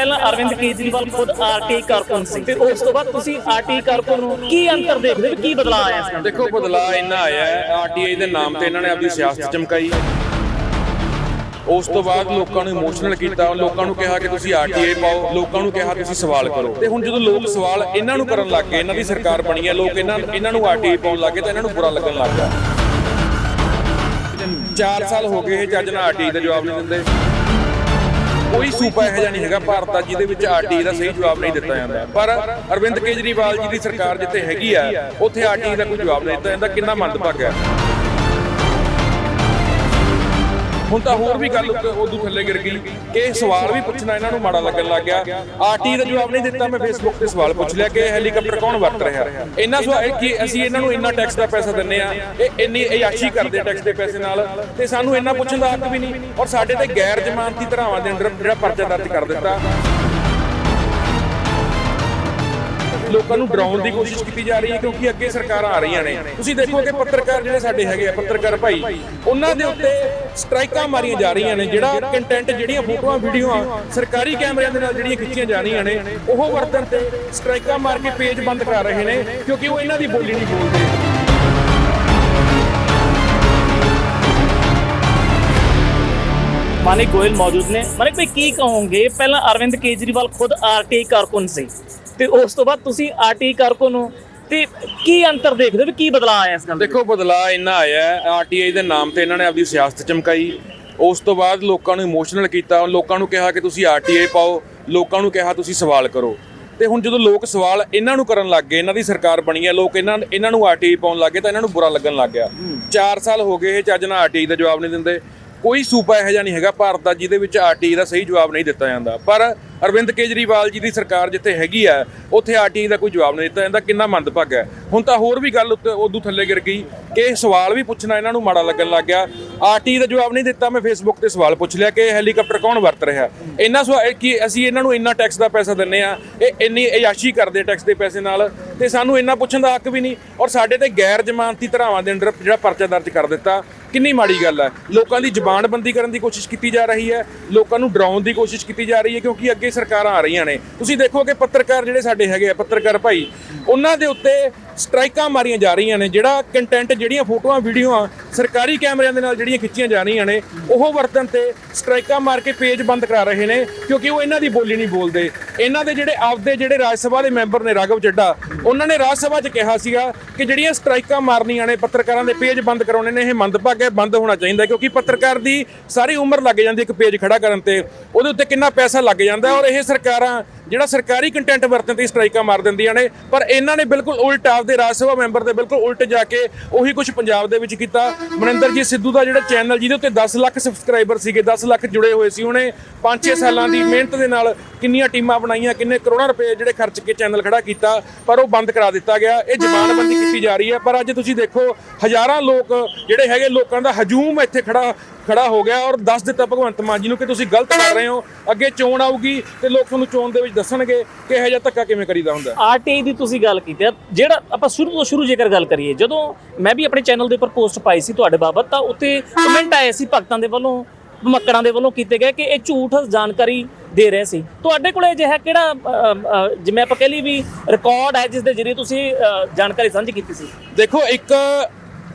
ਪਹਿਲਾਂ ਅਰਵਿੰਦ ਕੇਜਰੀਵਾਲ ਖੁਦ ਆਰਟੀ ਕਾਰਕੁਨ ਸੀ ਤੇ ਉਸ ਤੋਂ ਬਾਅਦ ਤੁਸੀਂ ਆਰਟੀ ਕਾਰਕੁਨ ਨੂੰ ਕੀ ਅੰਤਰ ਦੇਖਦੇ ਹੋ ਕੀ ਬਦਲਾਅ ਆਇਆ ਇਸ ਨਾਲ? ਦੇਖੋ, ਬਦਲਾਅ ਇੰਨਾ ਆਇਆ ਹੈ, ਆਰਟੀਆਈ ਦੇ ਨਾਮ ਤੇ ਇਹਨਾਂ ਨੇ ਆਪਣੀ ਸਿਆਸਤ ਚਮਕਾਈ। ਉਸ ਤੋਂ ਬਾਅਦ ਲੋਕਾਂ ਨੂੰ ਇਮੋਸ਼ਨਲ ਕੀਤਾ, ਲੋਕਾਂ ਨੂੰ ਕਿਹਾ ਕਿ ਤੁਸੀਂ ਆਰਟੀਆਈ ਪਾਓ, ਲੋਕਾਂ ਨੂੰ ਕਿਹਾ ਤੁਸੀਂ ਸਵਾਲ ਕਰੋ। ਤੇ ਹੁਣ ਜਦੋਂ ਲੋਕ ਸਵਾਲ ਇਹਨਾਂ ਨੂੰ ਕਰਨ ਲੱਗ ਗਏ, ਇਹਨਾਂ ਦੀ ਸਰਕਾਰ ਬਣੀ ਹੈ, ਲੋਕ ਇਹਨਾਂ ਇਹਨਾਂ ਨੂੰ ਆਰਟੀਆਈ ਪਾਉਣ ਲੱਗ ਤਾਂ ਇਹਨਾਂ ਨੂੰ ਬੁਰਾ ਲੱਗਣ ਲੱਗ ਗਿਆ। 4 ਸਾਲ ਹੋ ਗਏ, ਇਹ ਜੱਜ ਨਾਲ ਆਰਟੀਆਈ ਦਾ ਜਵਾਬ ਨਹੀਂ ਦਿੰਦੇ। ਕੋਈ ਸੂਬਾ ਇਹੋ ਜਿਹਾ ਨਹੀਂ ਹੈਗਾ, ਭਾਰਤ ਦਾ, ਜਿਹਦੇ ਵਿੱਚ ਆਰਟੀਆਈ ਦਾ ਸਹੀ ਜਵਾਬ ਨਹੀਂ ਦਿੱਤਾ ਜਾਂਦਾ। ਪਰ ਅਰਵਿੰਦ ਕੇਜਰੀਵਾਲ ਜੀ ਦੀ ਸਰਕਾਰ ਜਿੱਥੇ ਹੈਗੀ ਆ, ਉੱਥੇ ਆਰਟੀਆਈ ਦਾ ਕੋਈ ਜਵਾਬ ਨਹੀਂ ਦਿੱਤਾ ਜਾਂਦਾ, ਕਿੰਨਾ ਮੰਦਭਾਗਾ ਹੈ। ਹੁਣ ਤਾਂ ਹੋਰ ਵੀ ਗੱਲ ਉਦੋਂ ਥੱਲੇ ਗਿਰ ਗਈ। ਇਹ ਸਵਾਲ ਵੀ ਪੁੱਛਣਾ ਇਹਨਾਂ ਨੂੰ ਮਾੜਾ ਲੱਗਣ ਲੱਗ ਗਿਆ। ਆਰਟੀ ਦਾ ਜਵਾਬ ਨਹੀਂ ਦਿੱਤਾ, ਮੈਂ ਫੇਸਬੁੱਕ ਤੇ ਸਵਾਲ ਪੁੱਛ ਲਿਆ ਕਿ ਹੈਲੀਕਾਪਟਰ ਕੌਣ ਵਰਤ ਰਿਹਾ? ਇਹਨਾਂ ਸਵਾਲ ਕਿ ਅਸੀਂ ਇਹਨਾਂ ਨੂੰ ਇੰਨਾ ਟੈਕਸ ਦਾ ਪੈਸਾ ਦਿੰਨੇ ਆ ਇਹ ਇੰਨੀ ਅਯਾਸ਼ੀ ਕਰਦੇ ਟੈਕਸ ਦੇ ਪੈਸੇ ਨਾਲ ਤੇ ਸਾਨੂੰ ਇੰਨਾ ਪੁੱਛਣ ਦਾ ਹੱਕ ਵੀ ਨਹੀਂ। ਔਰ ਸਾਡੇ ਤੇ ਗੈਰ ਜ਼ਮਾਨਤੀ ਧਰਾਵਾਂ ਦੇ ਅੰਦਰ ਜਿਹੜਾ ਪਰਚਾ ਦਰਜ ਕਰ ਦਿੱਤਾ। ਲੋਕਾਂ ਨੂੰ ਡਰਾਉਣ ਦੀ ਕੋਸ਼ਿਸ਼ ਕੀਤੀ ਜਾ ਰਹੀ ਹੈ ਕਿਉਂਕਿ ਅੱਗੇ ਸਰਕਾਰਾਂ ਆ ਰਹੀਆਂ ਨੇ। ਤੁਸੀਂ ਦੇਖੋ ਕਿ ਪੱਤਰਕਾਰ ਜਿਹੜੇ ਸਾਡੇ ਹੈਗੇ ਆ, ਪੱਤਰਕਾਰ ਭਾਈ, ਉਹਨਾਂ ਦੇ ਉੱਤੇ ਸਟ੍ਰਾਈਕਾਂ ਮਾਰੀਆਂ ਜਾ ਰਹੀਆਂ ਨੇ, ਜਿਹੜਾ ਕੰਟੈਂਟ ਜਿਹੜੀਆਂ ਫੋਟੋਆਂ, ਵੀਡੀਓਆਂ ਸਰਕਾਰੀ ਕੈਮਰਿਆਂ ਦੇ ਨਾਲ ਜਿਹੜੀਆਂ ਖਿੱਚੀਆਂ ਜਾ ਰਹੀਆਂ ਨੇ, ਉਹ ਵਰਤਨ ਤੇ ਸਟ੍ਰਾਈਕਾਂ ਮਾਰ ਕੇ ਪੇਜ ਬੰਦ ਕਰਾ ਰਹੇ ਨੇ, ਕਿਉਂਕਿ ਉਹ ਇਹਨਾਂ ਦੀ ਬੋਲੀ ਨਹੀਂ ਬੋਲਦੇ। ਮਾਨਿਕ ਗੋਇਲ ਮੌਜੂਦ ਨੇ। ਮਾਨਿਕ ਭਾਈ, ਕੀ ਕਹੋਗੇ? ਪਹਿਲਾਂ ਅਰਵਿੰਦ ਕੇਜਰੀਵਾਲ ਖੁਦ ਆਰਟੀ ਕਾਰਕੁਨ ਸੀ। ਤੇ ਉਸ ਤੋਂ ਬਾਅਦ ਤੁਸੀਂ ਆਰਟੀ ਕਾਰਕੁਨ ਨੂੰ ਤੇ ਕੀ ਅੰਤਰ ਦੇਖਦੇ ਹੋ ਵੀ ਕੀ ਬਦਲਾਅ ਆਇਆ ਇਸ ਗੱਲ ਦਾ ਦੇਖੋ ਬਦਲਾਅ ਇੰਨਾ ਆਇਆ ਹੈ ਆਰਟੀਆਈ ਦੇ ਨਾਮ ਤੇ ਇਹਨਾਂ ਨੇ ਆਪਣੀ ਸਿਆਸਤ ਚਮਕਾਈ। ਉਸ ਤੋਂ ਬਾਅਦ ਲੋਕਾਂ ਨੂੰ ਇਮੋਸ਼ਨਲ ਕੀਤਾ ਲੋਕਾਂ ਨੂੰ ਕਿਹਾ ਕਿ ਤੁਸੀਂ ਆਰਟੀਆਈ ਪਾਓ ਲੋਕਾਂ ਨੂੰ ਕਿਹਾ ਤੁਸੀਂ ਸਵਾਲ ਕਰੋ। ਤੇ ਹੁਣ ਜਦੋਂ ਲੋਕ ਸਵਾਲ ਇਹਨਾਂ ਨੂੰ ਕਰਨ ਲੱਗ ਗਏ ਇਹਨਾਂ ਦੀ ਸਰਕਾਰ ਬਣੀ ਹੈ ਲੋਕ ਇਹਨਾਂ ਇਹਨਾਂ ਨੂੰ ਆਰਟੀਆਈ ਪਾਉਣ ਲੱਗ ਤਾਂ ਇਹਨਾਂ ਨੂੰ ਬੁਰਾ ਲੱਗਣ ਲੱਗ ਗਿਆ। 4 ਸਾਲ ਹੋ ਗਏ ਇਹ ਚੱਜ ਨਾਲ ਆਰਟੀਆਈ ਦਾ ਜਵਾਬ ਨਹੀਂ ਦਿੰਦੇ। ਕੋਈ ਸੂਬਾ ਇਹੋ ਜਿਹਾ ਨਹੀਂ ਹੈਗਾ ਭਾਰਤ ਦਾ ਜਿਹਦੇ ਵਿੱਚ ਆਰਟੀਆਈ ਦਾ ਸਹੀ ਜਵਾਬ ਨਹੀਂ ਦਿੱਤਾ ਜਾਂਦਾ। ਪਰ ਅਰਵਿੰਦ ਕੇਜਰੀਵਾਲ ਜੀ ਦੀ ਸਰਕਾਰ ਜਿੱਥੇ ਹੈਗੀ ਆ, ਉੱਥੇ ਆਰਟੀਆਈ ਦਾ ਕੋਈ ਜਵਾਬ ਨਹੀਂ ਦਿੱਤਾ ਜਾਂਦਾ ਕਿੰਨਾ ਮੰਦਭਾਗਾ ਹੈ? ਹੁਣ ਤਾਂ ਹੋਰ ਵੀ ਗੱਲ ਉੱਤੇ ਉਦੋਂ ਥੱਲੇ ਗਿਰ ਗਈ ਕਿ ਇਹ ਸਵਾਲ ਵੀ ਪੁੱਛਣਾ ਇਹਨਾਂ ਨੂੰ ਮਾੜਾ ਲੱਗਣ ਲੱਗ ਗਿਆ। ਆਰਟੀਆਈ ਦਾ ਜਵਾਬ ਨਹੀਂ ਦਿੱਤਾ, ਮੈਂ ਫੇਸਬੁੱਕ ਤੇ ਸਵਾਲ ਪੁੱਛ ਲਿਆ ਕਿ ਇਹ ਹੈਲੀਕਾਪਟਰ ਕੌਣ ਵਰਤ ਰਿਹਾ? ਇਹਨਾਂ ਸਵਾਲ ਕਿ, ਅਸੀਂ ਇਹਨਾਂ ਨੂੰ ਇੰਨਾ ਟੈਕਸ ਦਾ ਪੈਸਾ ਦਿੰਨੇ ਆ, ਇਹ ਇੰਨੀ ਅਯਾਸ਼ੀ ਕਰਦੇ ਟੈਕਸ ਦੇ ਪੈਸੇ ਨਾਲ, ਤੇ ਸਾਨੂੰ ਇੰਨਾ ਪੁੱਛਣ ਦਾ ਹੱਕ ਵੀ ਨਹੀਂ। ਔਰ ਸਾਡੇ ਤੇ ਗੈਰ ਜ਼ਮਾਨਤੀ ਧਰਾਵਾਂ ਦੇ ਅੰਦਰ ਜਿਹੜਾ ਪਰਚਾ ਦਰਜ ਕਰ ਦਿੱਤਾ, ਕਿੰਨੀ ਮਾੜੀ ਗੱਲ ਹੈ। ਲੋਕਾਂ ਦੀ ਜ਼ਬਾਨਬੰਦੀ ਕਰਨ ਦੀ ਕੋਸ਼ਿਸ਼ ਕੀਤੀ ਜਾ ਰਹੀ ਹੈ, ਲੋਕਾਂ ਨੂੰ ਡਰਾਉਣ ਦੀ ਕੋਸ਼ਿਸ਼ ਕੀਤੀ ਜਾ ਰਹੀ ਹੈ, ਕਿਉਂਕਿ ਅੱਗੇ ਸਰਕਾਰਾਂ ਆ ਰਹੀਆਂ ਨੇ। ਤੁਸੀਂ ਦੇਖੋ ਕਿ ਪੱਤਰਕਾਰ ਜਿਹੜੇ ਸਾਡੇ ਹੈਗੇ ਆ, ਪੱਤਰਕਾਰ ਭਾਈ, ਉਹਨਾਂ ਦੇ ਉੱਤੇ ਸਟ੍ਰਾਈਕਾਂ ਮਾਰੀਆਂ ਜਾ ਰਹੀਆਂ ਨੇ, ਜਿਹੜਾ ਕੰਟੈਂਟ ਜਿਹੜੀਆਂ ਫੋਟੋਆਂ, ਵੀਡੀਓਆਂ ਸਰਕਾਰੀ ਕੈਮਰਿਆਂ ਦੇ ਨਾਲ ਜਿਹੜੀਆਂ ਖਿੱਚੀਆਂ ਜਾ ਰਹੀਆਂ ਨੇ, ਉਹ ਵਰਤਨ ਤੇ ਸਟ੍ਰਾਈਕਾਂ ਮਾਰ ਕੇ ਪੇਜ ਬੰਦ ਕਰਾ ਰਹੇ ਨੇ, ਕਿਉਂਕਿ ਉਹ ਇਹਨਾਂ ਦੀ ਬੋਲੀ ਨਹੀਂ ਬੋਲਦੇ। ਇਹਨਾਂ ਦੇ ਜਿਹੜੇ ਆਪਦੇ ਜਿਹੜੇ ਰਾਜ ਸਭਾ ਦੇ ਮੈਂਬਰ ਨੇ ਰਾਘਵ ਚੱਡਾ ਉਹਨਾਂ ਨੇ ਰਾਜ ਸਭਾ 'ਚ ਕਿਹਾ ਸੀਗਾ ਕਿ ਜਿਹੜੀਆਂ ਸਟ੍ਰਾਈਕਾਂ ਮਾਰਨੀਆਂ ਨੇ, ਪੱਤਰਕਾਰਾਂ ਦੇ ਪੇਜ ਬੰਦ ਕਰਾਉਣੇ ਨੇ, ਇਹ ਮੰਦਭਾਗ ਹੈ, ਬੰਦ ਹੋਣਾ ਚਾਹੀਦਾ, ਕਿਉਂਕਿ ਪੱਤਰਕਾਰ ਦੀ ਸਾਰੀ ਉਮਰ ਲੱਗ ਜਾਂਦੀ ਇੱਕ ਪੇਜ ਖੜਾ ਕਰਨ ਤੇ, ਉਹਦੇ ਉੱਤੇ ਕਿੰਨਾ ਪੈਸਾ ਲੱਗ ਜਾਂਦਾ ਔਰ ਇਹ ਸਰਕਾਰਾਂ, ਜਿਹੜਾ ਸਰਕਾਰੀ ਕੰਟੈਂਟ ਵਰਤਨ ਤੇ ਸਟ੍ਰਾਈਕਾਂ ਮਾਰ ਦਿੰਦੀਆਂ ਨੇ, ਪਰ ਇਹਨਾਂ ਨੇ ਬਿਲਕੁਲ ਉਲਟ ਆਪ ਆਪਦੇ ਰਾਜ ਸਭਾ ਮੈਂਬਰ ਦੇ ਬਿਲਕੁਲ ਉਲਟ ਜਾ ਕੇ ਉਹੀ ਕੁਝ ਪੰਜਾਬ ਦੇ ਵਿੱਚ ਕੀਤਾ। ਮਨਿੰਦਰਜੀਤ ਸਿੱਧੂ ਦਾ ਜਿਹੜਾ ਚੈਨਲ ਜਿਹਦੇ ਉੱਤੇ 10 ਲੱਖ ਸਬਸਕ੍ਰਾਈਬਰ ਸੀਗੇ 10 ਲੱਖ ਜੁੜੇ ਹੋਏ ਸੀ ਉਹਨੇ। 5-6 ਸਾਲਾਂ ਦੀ ਮਿਹਨਤ ਦੇ ਨਾਲ ਕਿੰਨੀਆਂ ਟੀਮਾਂ ਬਣਾਈਆਂ, ਕਿੰਨੇ ਕਰੋੜਾਂ ਰੁਪਏ ਜਿਹੜੇ ਖਰਚ ਕੇ ਚੈਨਲ ਖੜਾ ਕੀਤਾ, ਪਰ ਉਹ ਬੰਦ ਕਰਾ ਦਿੱਤਾ ਗਿਆ। ਇਹ ਜ਼ਬਾਨਬੰਦੀ ਕੀਤੀ ਜਾ ਰਹੀ ਹੈ, ਪਰ ਅੱਜ ਤੁਸੀਂ ਦੇਖੋ, ਹਜ਼ਾਰਾਂ ਲੋਕ ਜਿਹੜੇ ਹੈਗੇ, ਲੋਕਾਂ ਦਾ ਹਜੂਮ ਇੱਥੇ ਖੜਾ ਖੜਾ ਹੋ ਗਿਆ ਔਰ ਦੱਸ ਦਿੱਤਾ ਭਗਵੰਤ ਮਾਨ ਜੀ ਨੂੰ ਕਿ ਤੁਸੀਂ ਗਲਤ ਕਰ ਰਹੇ ਹੋ ਅੱਗੇ ਚੋਣ ਆਊਗੀ ਤੇ ਲੋਕ ਤੁਹਾਨੂੰ ਚੋਣ ਦੇ ਵਿੱਚ ਦੱਸਣਗੇ ਕਿ ਇਹੋ ਜਿਹਾ ਧੱਕਾ ਕਿਵੇਂ ਕਰੀਦਾ ਹੁੰਦਾ। ਆਰਟੀਆਈ ਦੀ ਤੁਸੀਂ ਗੱਲ ਕੀਤੀ ਆ ਜਿਹੜਾ ਆਪਾਂ ਸ਼ੁਰੂ ਤੋਂ ਸ਼ੁਰੂ ਜੇਕਰ ਗੱਲ ਕਰੀਏ ਜਦੋਂ ਮੈਂ ਵੀ ਆਪਣੇ ਚੈਨਲ ਦੇ ਉੱਪਰ ਪੋਸਟ ਪਾਈ ਸੀ ਤੁਹਾਡੇ ਬਾਬਤ ਤਾਂ ਉੱਤੇ ਕਮੈਂਟ ਆਏ ਸੀ ਭਗਤਾਂ ਦੇ ਵੱਲੋਂ ਮੱਕੜਾਂ ਦੇ ਵੱਲੋਂ ਕੀਤੇ ਗਏ ਕਿ ਇਹ ਝੂਠ ਜਾਣਕਾਰੀ ਦੇ ਰਹੇ ਸੀ। ਤੁਹਾਡੇ ਕੋਲੇ ਅਜਿਹਾ ਕਿਹੜਾ ਜਿਵੇਂ ਆਪਾਂ ਕਹਿ ਲਈ ਵੀ ਰਿਕਾਰਡ ਹੈ ਜਿਸ ਦੇ ਜ਼ਰੀਏ ਤੁਸੀਂ ਜਾਣਕਾਰੀ ਸਾਂਝੀ ਕੀਤੀ ਸੀ? ਦੇਖੋ ਇੱਕ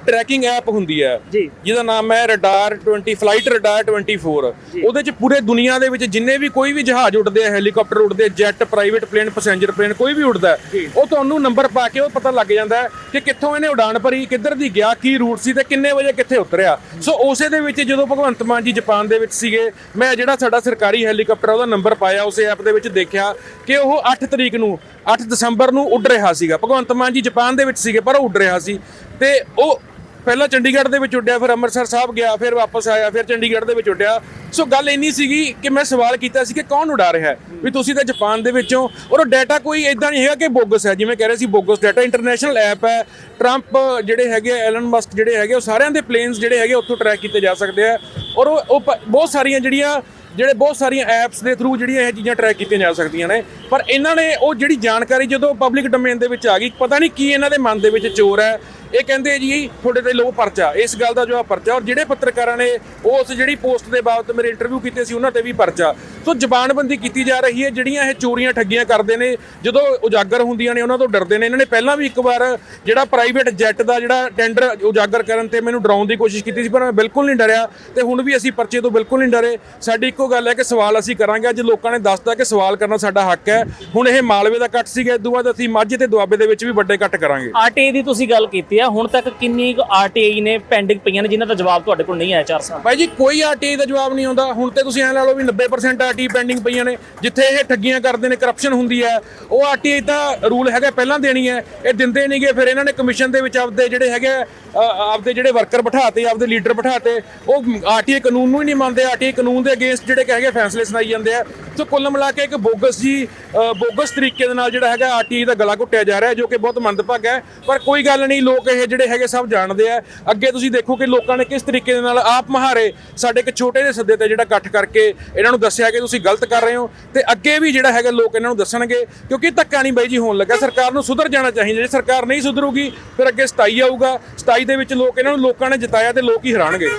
ਟਰੈਕਿੰਗ ਐਪ ਹੁੰਦੀ ਹੈ। ਜੀ। ਜਿਹਦਾ ਨਾਮ ਹੈ ਰਡਾਰ 20 ਫਲਾਈਟ ਰਡਾਰ 24 ਉਹਦੇ ਚ ਪੂਰੇ ਦੁਨੀਆ ਦੇ ਵਿੱਚ ਜਿੰਨੇ ਵੀ ਕੋਈ ਵੀ ਜਹਾਜ਼ ਉੱਡਦੇ ਆ ਹੈਲੀਕਾਪਟਰ ਉੱਡਦੇ ਆ jet private plane passenger plane ਕੋਈ ਵੀ ਉੱਡਦਾ ਹੈ, ਉਹ ਤੁਹਾਨੂੰ ਨੰਬਰ ਪਾ ਕੇ ਉਹ ਪਤਾ ਲੱਗ ਜਾਂਦਾ ਹੈ ਕਿ ਕਿੱਥੋਂ ਇਹਨੇ ਉਡਾਨ ਭਰੀ ਕਿੱਧਰ ਦੀ ਗਿਆ ਕੀ ਰੂਟ ਸੀ ਤੇ ਕਿੰਨੇ ਵਜੇ ਕਿੱਥੇ ਉਤਰਿਆ। ਸੋ ਉਸੇ ਦੇ ਵਿੱਚ ਜਦੋਂ ਭਗਵੰਤ ਮਾਨ ਜੀ ਜਾਪਾਨ ਦੇ ਵਿੱਚ ਸੀਗੇ ਮੈਂ ਜਿਹੜਾ ਸਾਡਾ ਸਰਕਾਰੀ ਹੈਲੀਕਾਪਟਰ ਉਹਦਾ ਨੰਬਰ ਪਾਇਆ ਉਸੇ ਐਪ ਦੇ ਵਿੱਚ ਦੇਖਿਆ ਕਿ ਉਹ 8 ਤਰੀਕ ਨੂੰ 8 ਦਸੰਬਰ ਨੂੰ ਉੱਡ ਰਿਹਾ ਸੀਗਾ। ਭਗਵੰਤ ਮਾਨ ਜੀ ਜਾਪਾਨ ਦੇ ਵਿੱਚ ਸੀਗੇ ਪਰ ਉਹ ਉੱਡ ਰਿਹਾ ਸੀ। ਤੇ ਉਹ ਪਹਿਲਾਂ ਚੰਡੀਗੜ੍ਹ ਦੇ ਵਿੱਚ ਉੱਡਿਆ, ਫਿਰ ਅੰਮ੍ਰਿਤਸਰ ਸਾਹਿਬ ਗਿਆ, ਫਿਰ ਵਾਪਸ ਆਇਆ, ਫਿਰ ਚੰਡੀਗੜ੍ਹ ਦੇ ਵਿੱਚ ਉੱਡਿਆ। ਸੋ ਗੱਲ ਇੰਨੀ ਸੀਗੀ ਕਿ ਮੈਂ ਸਵਾਲ ਕੀਤਾ ਸੀ ਕਿ ਕੌਣ ਉਡਾ ਰਿਹਾ ਹੈ? ਵੀ ਤੁਸੀਂ ਤਾਂ ਜਾਪਾਨ ਦੇ ਵਿੱਚੋਂ ਔਰ ਉਹ ਡਾਟਾ ਕੋਈ ਇਦਾਂ ਨਹੀਂ ਹੈਗਾ ਕਿ ਬੋਗਸ ਹੈ, ਜਿਵੇਂ ਕਹਿ ਰਹੇ ਸੀ ਬੋਗਸ। ਡਾਟਾ ਇੰਟਰਨੈਸ਼ਨਲ ਐਪ ਹੈ ਟਰੰਪ ਜਿਹੜੇ ਹੈਗੇ ਐਲਨ ਮਸਕ ਜਿਹੜੇ ਹੈਗੇ ਉਹ ਸਾਰਿਆਂ ਦੇ ਪਲੇਨਸ ਜਿਹੜੇ ਹੈਗੇ ਉੱਥੋਂ ਟਰੈਕ ਕੀਤੇ ਜਾ ਸਕਦੇ ਆ। ਔਰ ਉਹ ਉਹ ਪ- ਬਹੁਤ ਸਾਰੀਆਂ ਜਿਹੜੀਆਂ ਜਿਹੜੇ ਬਹੁਤ ਸਾਰੀਆਂ ਐਪਸ ਦੇ ਥਰੂ ਜਿਹੜੀਆਂ ਇਹ ਚੀਜ਼ਾਂ ਟਰੈਕ ਕੀਤੀਆਂ ਜਾ ਸਕਦੀਆਂ ਨੇ। ਪਰ ਇਹਨਾਂ ਨੇ ਉਹ ਜਿਹੜੀ ਜਾਣਕਾਰੀ ਜਦੋਂ ਪਬਲਿਕ ਡੋਮੇਨ ਦੇ ਵਿੱਚ ਆ ਗਈ, ਪਤਾ ਨਹੀਂ ਕੀ ਇਹਨਾਂ ਦੇ ਮਨ ਦੇ ਵਿੱਚ ਚੋਰ ਹੈ ਇਹ ਕਹਿੰਦੇ ਜੀ, ਤੁਹਾਡੇ ਤੇ ਲੋ ਪਰਚਾ, ਇਸ ਗੱਲ ਦਾ ਜਵਾਬ ਪਰਚਾ, ਔਰ ਜਿਹੜੇ ਪੱਤਰਕਾਰਾਂ ਨੇ ਉਸ ਜਿਹੜੀ ਪੋਸਟ ਦੇ ਬਾਬਤ ਮੇਰੇ ਇੰਟਰਵਿਊ ਕੀਤੇ ਸੀ, ਉਹਨਾਂ ਤੇ ਵੀ ਪਰਚਾ। ਸੋ ਜ਼ਬਾਨਬੰਦੀ ਕੀਤੀ ਜਾ ਰਹੀ ਹੈ, ਜਿਹੜੀਆਂ ਇਹ ਚੋਰੀਆਂ ਠੱਗੀਆਂ ਕਰਦੇ ਨੇ, ਜਦੋਂ ਉਜਾਗਰ ਹੁੰਦੀਆਂ ਨੇ, ਉਹਨਾਂ ਤੋਂ ਡਰਦੇ ਨੇ। ਇਹਨਾਂ ਨੇ ਪਹਿਲਾਂ ਵੀ ਇੱਕ ਵਾਰ ਜਿਹੜਾ ਪ੍ਰਾਈਵੇਟ ਜੈਟ ਦਾ ਜਿਹੜਾ ਟੈਂਡਰ ਉਜਾਗਰ ਕਰਨ ਤੇ ਮੈਨੂੰ ਡਰਾਉਣ ਦੀ ਕੋਸ਼ਿਸ਼ ਕੀਤੀ ਸੀ, ਪਰ ਮੈਂ ਬਿਲਕੁਲ ਨਹੀਂ ਡਰਿਆ ਤੇ ਹੁਣ ਵੀ ਅਸੀਂ ਪਰਚੇ ਤੋਂ ਬਿਲਕੁਲ ਨਹੀਂ ਡਰੇ। ਸਾਡੀ ਇੱਕੋ ਗੱਲ ਹੈ ਕਿ ਸਵਾਲ ਅਸੀਂ ਕਰਾਂਗੇ। ਅੱਜ ਲੋਕਾਂ ਨੇ ਦੱਸਤਾ ਕਿ ਸਵਾਲ ਕਰਨਾ ਸਾਡਾ ਹੱਕ ਹੈ। ਹੁਣ ਇਹ ਮਾਲਵੇ ਦਾ ਕੱਟ ਸੀਗਾ ਇਸ ਤੋਂ ਬਾਅਦ ਅਸੀਂ ਮਾਝੇ ਤੇ ਦੁਆਬੇ ਦੇ ਵਿੱਚ ਵੀ ਵੱਡੇ ਕੱਟ ਕਰਾਂਗੇ। ਆਰਟੀਆਈ ਦੀ ਤੁਸੀਂ ਗੱਲ ਕੀਤੀ ਆ। ਹੁਣ ਤੱਕ ਕਿੰਨੀ ਆਰਟੀਆਈ ਨੇ ਪੈਂਡਿੰਗ ਪਈਆਂ ਨੇ ਜਿਨ੍ਹਾਂ ਦਾ ਜਵਾਬ ਤੁਹਾਡੇ ਕੋਲ ਨਹੀਂ ਆਇਆ 4 ਸਾਲ। ਭਾਈ ਜੀ ਕੋਈ ਆਰਟੀਆਈ ਦਾ ਜਵਾਬ ਨਹੀਂ ਆਉਂਦਾ। ਹੁਣ ਤੇ ਤੁਸੀਂ ਐਂ ਲਾ ਲਓ ਵੀ 90% ਆਰਟੀਆਈ ਪੈਂਡਿੰਗ ਪਈਆਂ ਨੇ। ਜਿੱਥੇ ਇਹ ਠੱਗੀਆਂ ਕਰਦੇ ਨੇ ਕਰਪਸ਼ਨ ਹੁੰਦੀ ਹੈ ਉਹ ਆਰਟੀਆਈ ਦਾ ਰੂਲ ਹੈਗਾ ਪਹਿਲਾਂ ਦੇਣੀ ਹੈ ਇਹ ਦਿੰਦੇ ਨਹੀਂਗੇ ਫਿਰ ਇਹਨਾਂ ਨੇ ਕਮਿਸ਼ਨ ਦੇ ਵਿੱਚ ਆਪਦੇ ਜਿਹੜੇ ਹੈਗੇ ਆ, ਆਪਦੇ ਜਿਹੜੇ ਵਰਕਰ ਬਿਠਾਤੇ ਆਪਦੇ ਲੀਡਰ ਬਿਠਾਤੇ ਉਹ ਆਰਟੀਆਈ ਕਾਨੂੰਨ ਨੂੰ ਹੀ ਨਹੀਂ ਮੰਨਦੇ। ਆਰਟੀਆਈ ਕਾਨੂੰਨ ਦੇ ਅਗੇਂਸਟ ਜਿਹੜੇ ਹੈਗੇ ਫੈਸਲੇ ਸੁਣਾਈ ਜਾਂਦੇ ਆ। ਸੋ ਕੁੱਲ ਮਿਲਾ ਕੇ ਇੱਕ ਬੋਗਸ ਜੀ ਬੋਗਸ ਤਰੀਕੇ ਦੇ ਨਾਲ ਜਿਹੜਾ ਹੈਗਾ ਆਰਟੀਆਈ ਦਾ ਗਲਾ ਘੁੱਟਿਆ ਜਾ ਰਿਹਾ ਜੋ ਕਿ ਬਹੁਤ ਮੰਦਭਾਗਾ ਹੈ। ਪਰ ਕੋਈ ਗੱਲ ਨਹੀਂ ਲੋਕ ਇਹ ਜਿਹੜੇ ਹੈਗੇ ਸਭ ਜਾਣਦੇ ਆ। ਅੱਗੇ ਤੁਸੀਂ ਦੇਖੋ ਕਿ ਲੋਕਾਂ ਨੇ ਕਿਸ ਤਰੀਕੇ ਦੇ ਨਾਲ ਆਪ ਮਹਾਰੇ ਸਾਡੇ ਇੱਕ ਛੋਟੇ ਜਿਹੇ ਸੱਦੇ ਤੇ ਜਿਹੜਾ ਇਕੱਠ ਕਰਕੇ ਇਹਨਾਂ ਨੂੰ ਦੱਸਿਆ ਕਿ ਤੁਸੀਂ ਗਲਤ ਕਰ ਰਹੇ ਹੋ ਤੇ ਅੱਗੇ ਵੀ ਜਿਹੜਾ ਹੈਗਾ ਲੋਕ ਇਹਨਾਂ ਨੂੰ ਦੱਸਣਗੇ, ਕਿਉਂਕਿ ਧੱਕਾ ਨਹੀਂ ਬਾਈ ਜੀ ਹੋਣ ਲੱਗਾ। ਸਰਕਾਰ ਨੂੰ ਸੁਧਰ ਜਾਣਾ ਚਾਹੀਦਾ। ਜੇ ਸਰਕਾਰ ਨਹੀਂ ਸੁਧਰੂਗੀ, ਫਿਰ ਅੱਗੇ 27 ਆਊਗਾ। 27 ਦੇ ਵਿੱਚ ਲੋਕ ਇਹਨਾਂ ਨੂੰ ਲੋਕਾਂ ਨੇ ਜਿਤਾਇਆ ਤੇ ਲੋਕ ਹੀ ਹਰਾਣਗੇ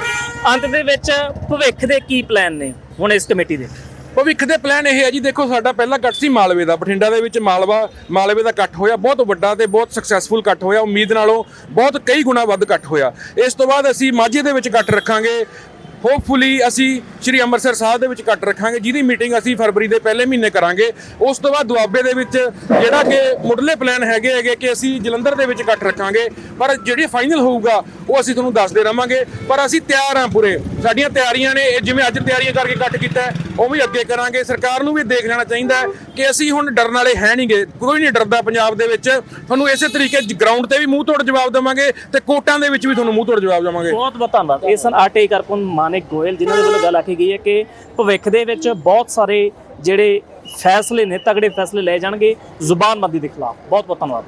ਅੰਤ ਦੇ ਵਿੱਚ ਭਵਿੱਖ ਦੇ ਕੀ ਪਲਾਨ ਨੇ ਹੁਣ ਇਸ ਕਮੇਟੀ ਦੇ? ਭਵਿੱਖ ਦੇ ਪਲਾਨ ਇਹ ਹੈ ਜੀ, ਦੇਖੋ ਸਾਡਾ ਪਹਿਲਾ ਇਕੱਠ ਸੀ ਮਾਲਵੇ ਦਾ, ਬਠਿੰਡਾ ਦੇ ਵਿੱਚ ਮਾਲਵਾ, ਮਾਲਵੇ ਦਾ ਇਕੱਠ ਹੋਇਆ, ਬਹੁਤ ਵੱਡਾ ਤੇ ਬਹੁਤ ਸਕਸੈਸਫੁਲ ਇਕੱਠ ਹੋਇਆ, ਉਮੀਦ ਨਾਲੋਂ ਬਹੁਤ ਕਈ ਗੁਣਾ ਵੱਧ ਇਕੱਠ ਹੋਇਆ। ਇਸ ਤੋਂ ਬਾਅਦ ਅਸੀਂ ਮਾਝੇ ਦੇ ਵਿੱਚ ਇਕੱਠ ਰੱਖਾਂਗੇ ਹੋਪਫੁਲੀ ਅਸੀਂ ਸ਼੍ਰੀ ਅੰਮ੍ਰਿਤਸਰ ਸਾਹਿਬ ਦੇ ਵਿੱਚ ਕੱਟ ਰੱਖਾਂਗੇ, ਜਿਹਦੀ ਮੀਟਿੰਗ ਅਸੀਂ ਫਰਵਰੀ ਦੇ ਪਹਿਲੇ ਮਹੀਨੇ ਕਰਾਂਗੇ। ਉਸ ਤੋਂ ਬਾਅਦ ਦੁਆਬੇ ਦੇ ਵਿੱਚ ਜਿਹੜਾ ਕਿ ਮੁੱਢਲੇ ਪਲਾਨ ਹੈਗੇ ਹੈਗੇ ਕਿ ਅਸੀਂ ਜਲੰਧਰ ਦੇ ਵਿੱਚ ਕੱਟ ਰੱਖਾਂਗੇ, ਪਰ ਜਿਹੜੀ ਫਾਈਨਲ ਹੋਊਗਾ, ਉਹ ਅਸੀਂ ਤੁਹਾਨੂੰ ਦੱਸਦੇ ਰਵਾਂਗੇ। ਪਰ ਅਸੀਂ ਤਿਆਰ ਹਾਂ ਪੂਰੇ। ਸਾਡੀਆਂ ਤਿਆਰੀਆਂ ਨੇ, ਇਹ ਜਿਵੇਂ ਅੱਜ ਤਿਆਰੀਆਂ ਕਰਕੇ ਕੱਟ ਕੀਤਾ ਉਹ ਵੀ ਅੱਗੇ ਕਰਾਂਗੇ। ਸਰਕਾਰ ਨੂੰ ਵੀ ਦੇਖ ਲੈਣਾ ਚਾਹੀਦਾ ਕਿ ਅਸੀਂ ਹੁਣ ਡਰਨ ਵਾਲੇ ਹੈ ਨਹੀਂਗੇ। ਕੋਈ ਨਹੀਂ ਡਰਦਾ ਪੰਜਾਬ ਦੇ ਵਿੱਚ। ਤੁਹਾਨੂੰ ਇਸੇ ਤਰੀਕੇ ਗਰਾਊਂਡ ਤੇ ਵੀ ਮੂੰਹ ਤੋੜ ਜਵਾਬ ਦੇਵਾਂਗੇ ਤੇ ਕੋਟਾਂ ਦੇ ਵਿੱਚ ਵੀ ਤੁਹਾਨੂੰ ਮੂੰਹ ਤੋੜ ਜਵਾਬ ਦੇਵਾਂਗੇ। ਬਹੁਤ ਬਹੁਤ ਧੰਨਵਾਦ। ਇਹ ਸਨ ਆਰਟੀਆਈ ਕਾਰਕੁਨ ਮਾਨਿਕ ਗੋਇਲ, ਜਿਨ੍ਹਾਂ ਦੇ ਵੱਲੋਂ ਗੱਲ ਆਖੀ ਗਈ ਹੈ ਕਿ ਭਵਿੱਖ ਦੇ ਵਿੱਚ ਬਹੁਤ ਸਾਰੇ ਜਿਹੜੇ ਫੈਸਲੇ ਨੇ, ਤਗੜੇ ਫੈਸਲੇ ਲਏ ਜਾਣਗੇ ਜ਼ੁਬਾਨਬੰਦੀ ਦੇ ਖਿਲਾਫ। ਬਹੁਤ ਬਹੁਤ ਧੰਨਵਾਦ।